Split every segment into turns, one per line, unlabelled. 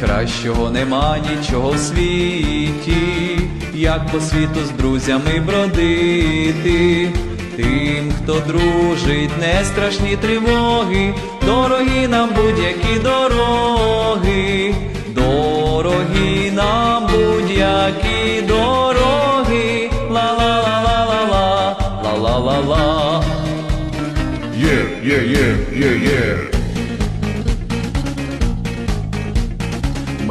Кращого нема нічого в світі, як по світу з друзями бродити, тим, хто дружить, не страшні тривоги, дорогі нам будь-які дороги, дорогі нам будь-які дороги, ла ла
ла ла ла ла ла ла ла ла. є, є, є. yeah, yeah.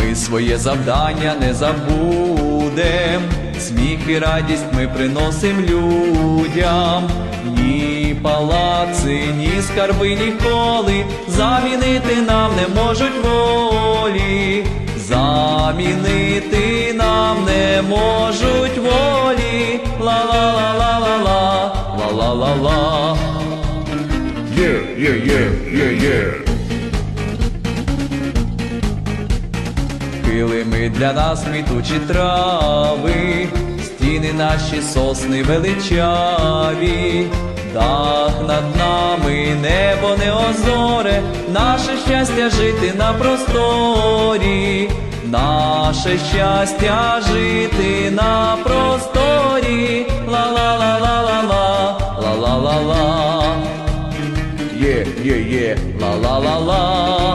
Ми своє завдання не забудем, сміх і радість ми приносим людям, ні палаци, ні скарби ніколи замінити нам не можуть волі, замінити нам не можуть волі, ла-ла-ла-ла-ла-ла, ла-ла-ла-ла.
Yeah, yeah, yeah, yeah, yeah.
Килими для нас квітучі трави, стіни наші сосни величаві, дах над нами, небо неозоре, наше щастя жити на просторі, наше щастя жити на просторі, ла-ла-ла-ла-ла-ла, ла-ла-ла-ла.
Yeah, yeah, yeah.
La la la la la